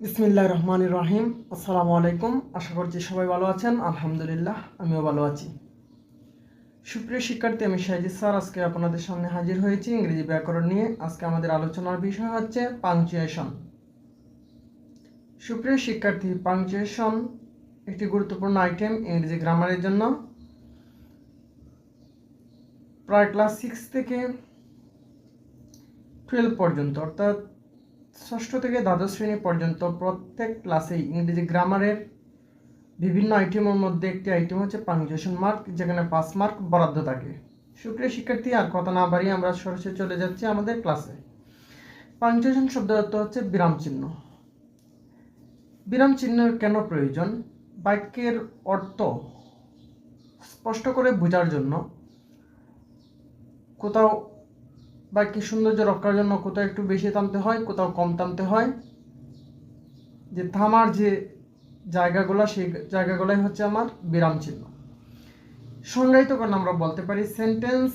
বিসমিল্লাহ রহমান রহিম। আসসালামু আলাইকুম। আশা করছি সবাই ভালো আছেন। আলহামদুলিল্লাহ, আমিও ভালো আছি। সুপ্রিয় শিক্ষার্থী, আমি শাহিদ স্যার। আজকে আপনাদের সামনে হাজির হয়েছি ইংরেজি ব্যাকরণ নিয়ে। আজকে আমাদের আলোচনার বিষয় হচ্ছে পাংচুয়েশন সুপ্রিয় শিক্ষার্থী পাংচুয়েশন একটি গুরুত্বপূর্ণ আইটেম ইংরেজি গ্রামারের জন্য। প্রায় ক্লাস সিক্স থেকে টুয়েলভ পর্যন্ত, অর্থাৎ ষষ্ঠ থেকে দ্বাদশ শ্রেণি পর্যন্ত প্রত্যেক ক্লাসেই ইংরেজি গ্রামারের বিভিন্ন আইটেমের মধ্যে একটি আইটেম হচ্ছে পাংচুয়েশন মার্ক যেখানে পাঁচ মার্ক বরাদ্দ থাকে। সুপ্রিয় শিক্ষার্থী, আর কথা না বাড়িয়ে আমরা সরাসরি চলে যাচ্ছি আমাদের ক্লাসে পাংচুয়েশন শব্দের অর্থ হচ্ছে বিরাম চিহ্ন। বিরাম চিহ্নের কেন প্রয়োজন? বাক্যের অর্থ স্পষ্ট করে বোঝার জন্য কোথাও বাক্যের সৌন্দর্য রক্ষার জন্য কোথাও একটু বেশি টানতে হয়, কোথাও কম টানতে হয়। যে থামার যে জায়গাগুলো, সেই জায়গাগুলোই হচ্ছে আমার বিরাম চিহ্ন। সংজ্ঞায়িত করলে আমরা বলতে পারি সেন্টেন্স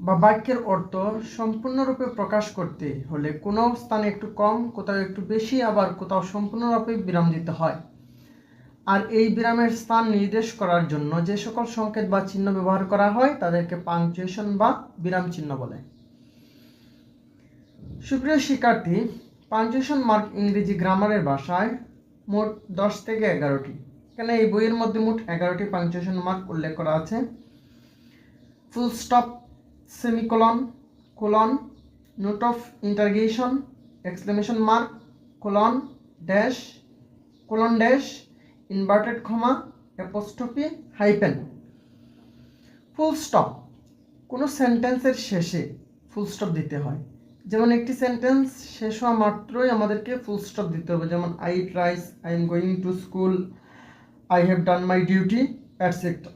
বা বাক্যের অর্থ সম্পূর্ণরূপে প্রকাশ করতে হলে কোনো স্থানে একটু কম, কোথাও একটু বেশি, আবার কোথাও সম্পূর্ণরূপে বিরাম দিতে হয়। আর এই বিরামের স্থান নির্দেশ করার জন্য যে সকল সংকেত বা চিহ্ন ব্যবহার করা হয়, তাদেরকে পাংচুয়েশন বা বিরাম চিহ্ন বলে। সুপ্রিয় শিক্ষার্থী পাংচুয়েশন মার্ক ইংরেজি গ্রামারের ভাষায় মোট দশ থেকে এগারোটি। এখানে এই বইয়ের মধ্যে মোট এগারোটি পাংচুয়েশন মার্ক উল্লেখ করা আছে। Full stop, semicolon, colon, note of interrogation, exclamation mark, colon, dash colon dash inverted comma apostrophe hyphen full stop কোনো সেন্টেন্সের শেষে ফুল স্টপ দিতে হয়। যেমন একটি সেন্টেন্স শেষ হওয়া মাত্রই আমাদেরকে ফুল স্টপ দিতে হবে। যেমন I tries I am going to school I have done my duty etcetera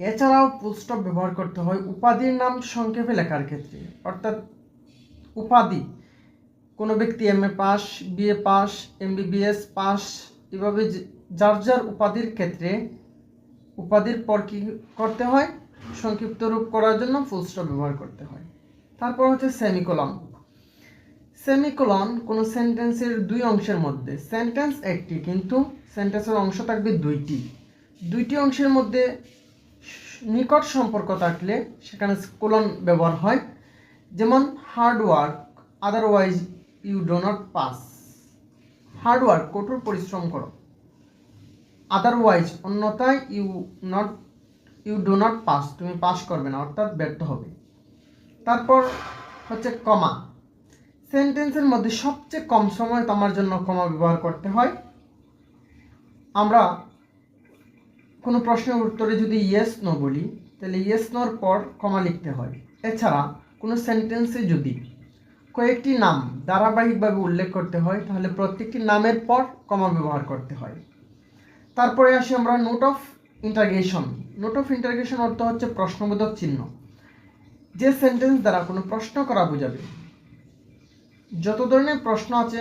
এছাড়াও ফুল স্টপ ব্যবহার করতে হয় উপাধির নাম সংক্ষেপে লেখার ক্ষেত্রে। অর্থাৎ উপাধি। কোনো ব্যক্তি M A pass BA pass MBBS pass এভাবে যার যার উপাধির ক্ষেত্রে উপাধির পর কি করতে হয়? সংক্ষিপ্ত রূপ করার জন্য ফুল স্টপ ব্যবহার করতে হয়। তারপর হচ্ছে সেমিকোলন সেমিকোলন কোনো সেন্টেন্সের দুই অংশের মধ্যে সেন্টেন্স একটি কিন্তু সেন্টেন্সের অংশ থাকবে দুইটি। দুইটি অংশের মধ্যে নিকট সম্পর্ক থাকলে সেখানে কোলন ব্যবহার হয়। যেমন hard work otherwise you do not pass hard work কঠোর পরিশ্রম করো। আদারওয়াইজ অন্যথায় you not you do not pass তুমি পাস করবে না, অর্থাৎ ব্যর্থ হবে। তারপর হচ্ছে কমা সেন্টেন্সের মধ্যে সবচেয়ে কম সময় তোমার জন্য কমা ব্যবহার করতে হয়। আমরা কোনো প্রশ্নের উত্তরে যদি ইয়েস নো বলি, তাহলে ইয়েস নোর পর কমা লিখতে হয়। এছাড়া কোনো সেন্টেন্সে যদি কয়েকটি নাম ধারাবাহিকভাবে উল্লেখ করতে হয়, তাহলে প্রত্যেকটি নামের পর কমা ব্যবহার করতে হয়। তারপরে আসি আমরা note of interrogation note of interrogation অর্থ হচ্ছে প্রশ্নবোধক চিহ্ন। যে সেন্টেন্স দ্বারা কোনো প্রশ্ন করা বোঝাবে। যত ধরনের প্রশ্ন আছে,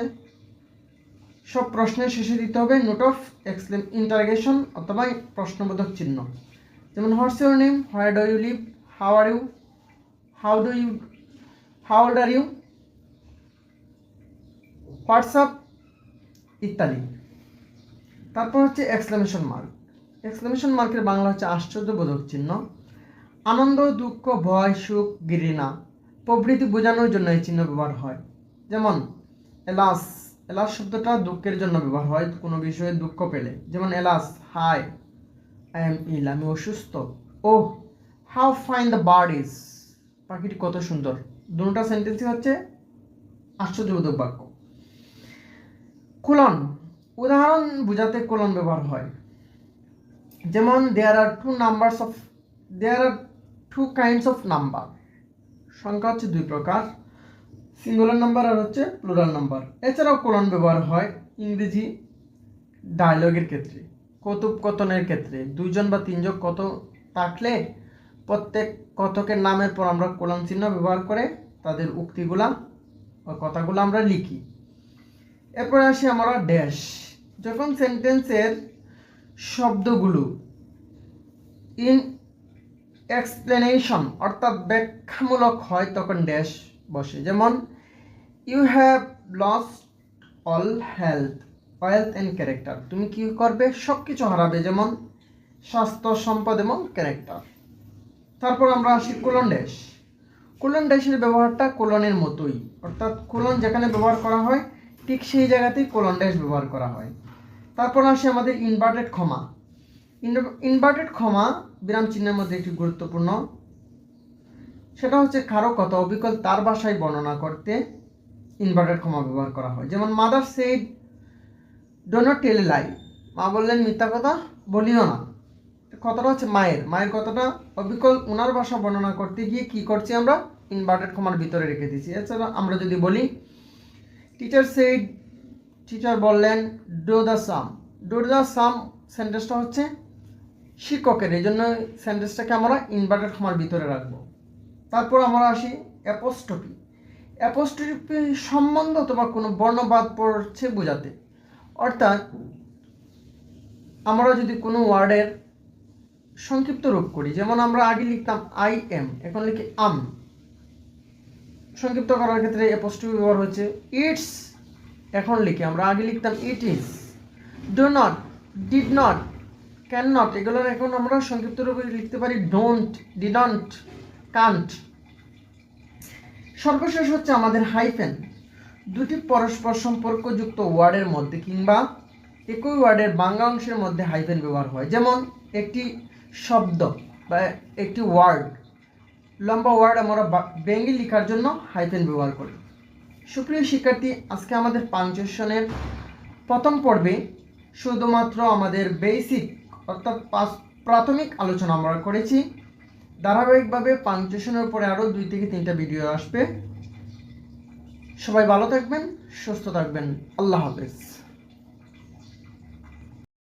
সব প্রশ্নের শেষে দিতে হবে নোট অফ এক্সলেম ইন্টারগেশন অথবা প্রশ্নবোধক চিহ্ন। যেমন what's your name where do you live how are you how do you how old are you WhatsApp ইত্যাদি। তারপর হচ্ছে এক্সক্লেমেশন মার্ক এক্সক্লেমেশন মার্কের বাংলা হচ্ছে আশ্চর্যবোধক চিহ্ন। আনন্দ, দুঃখ, ভয়, সুখ, ঘৃণা প্রভৃতি বোঝানোর জন্য এই চিহ্ন ব্যবহার হয়। যেমন, এলাস। এলাস শব্দটা দুঃখের জন্য ব্যবহার হয়, কোনো বিষয়ে দুঃখ পেলে। যেমন, alas, hi I am ill আমি অসুস্থ। O how fine the bird is পাখিটি কত সুন্দর। দুটা সেন্টেন্সই হচ্ছে আশ্চর্যবোধক বাক্য। কোলন। উদাহরণ বোঝাতে কোলন ব্যবহার হয়। যেমন there are two numbers of there are two kinds of number সংখ্যা হচ্ছে দুই প্রকার। সিঙ্গুলার নাম্বার আর হচ্ছে প্লুরাল নাম্বার এছাড়াও কোলন ব্যবহার হয় ইংরেজি ডায়লগের ক্ষেত্রে কথোপকথনের ক্ষেত্রে। দুইজন বা তিনজন কত থাকলে প্রত্যেক কথকের নামের পর আমরা কোলন চিহ্ন ব্যবহার করে তাদের উক্তিগুলা বা কথাগুলো আমরা লিখি। এরপরে আসি আমরা ড্যাশ যখন সেন্টেন্সের শব্দগুলো ইন এক্সপ্লেনেশন অর্থাৎ ব্যাখ্যামূলক হয়, তখন ড্যাশ বসে। যেমন you have lost all health wealth and character তুমি কি করবে? সব কিছু হারাবে, যেমন, স্বাস্থ্য, সম্পদ এবং ক্যারেক্টার তারপর আমরা আসি কোলন ড্যাশ কোলন ড্যাশের ব্যবহারটা কোলনের মতোই, অর্থাৎ কোলন যেখানে ব্যবহার করা হয় ঠিক সেই জায়গাতেই কোলন ড্যাশ ব্যবহার করা হয়। তারপর আসে আমাদের ইনভার্টেড ক্ষমা ইনভার্টেড ক্ষমা বিরাম চিহ্নের মধ্যে একটি গুরুত্বপূর্ণ। সেটা হচ্ছে কারও কথা অবিকল তার ভাষায় বর্ণনা করতে ইনভার্টেড ক্ষমা ব্যবহার করা হয়। যেমন mother said do not tell lie মা বললেন, মিথ্যা কথা বলিও না। কথাটা হচ্ছে মায়ের। মায়ের কথাটা অবিকল ওনার ভাষা বর্ণনা করতে গিয়ে কি করছি আমরা? ইনভার্টেড ক্ষমার ভিতরে রেখে দিচ্ছি এছাড়া আমরা যদি বলি টিচার সেড টিচার বললেন do the sum do the sum সেন্টেন্সটা হচ্ছে শিক্ষকের। এই জন্য সেন্টেন্সটাকে আমরা ইনভার্টেড ক্ষমার ভিতরে রাখব। তারপর আমরা আসি অ্যাপোস্টপি অ্যাপোস্টপি সম্বন্ধ অথবা কোনো বর্ণবাদ পড়ছে বোঝাতে। অর্থাৎ আমরা যদি কোনো ওয়ার্ডের সংক্ষিপ্ত রূপ করি, যেমন আমরা আগে লিখতাম আই এম এখন লিখি আম সংক্ষিপ্ত করার ক্ষেত্রে অ্যাপোস্টপি ব্যবহার হচ্ছে ইটস এখন লিখি, আমরা আগে লিখতাম it is do not did not can not এগুলোর এখন আমরা সংক্ষিপ্ত রূপে লিখতে পারি ডোন্ট ডিডন্ট কান্ট সর্বশেষ হচ্ছে আমাদের হাইফেন দুটি পরস্পর সম্পর্কযুক্ত ওয়ার্ডের মধ্যে কিংবা একই ওয়ার্ডের বাংলা অংশের মধ্যে হাইফেন ব্যবহার হয়। যেমন একটি শব্দ বা একটি ওয়ার্ড লম্বা ওয়ার্ড আমরা বেঙ্গি লেখার জন্য হাইফেন ব্যবহার করি। সুপ্রিয় শিক্ষার্থী, আজকে আমাদের পাঞ্চুয়েশনের প্রথম পর্বে শুধুমাত্র আমাদের বেসিক অর্থাৎ প্রাথমিক আলোচনা আমরা করেছি। ধারাবাহিকভাবে পাঞ্চুয়েশনের উপরে আরও দুই থেকে তিনটা ভিডিও আসবে। সবাই ভালো থাকবেন, সুস্থ থাকবেন। আল্লাহ হাফেজ।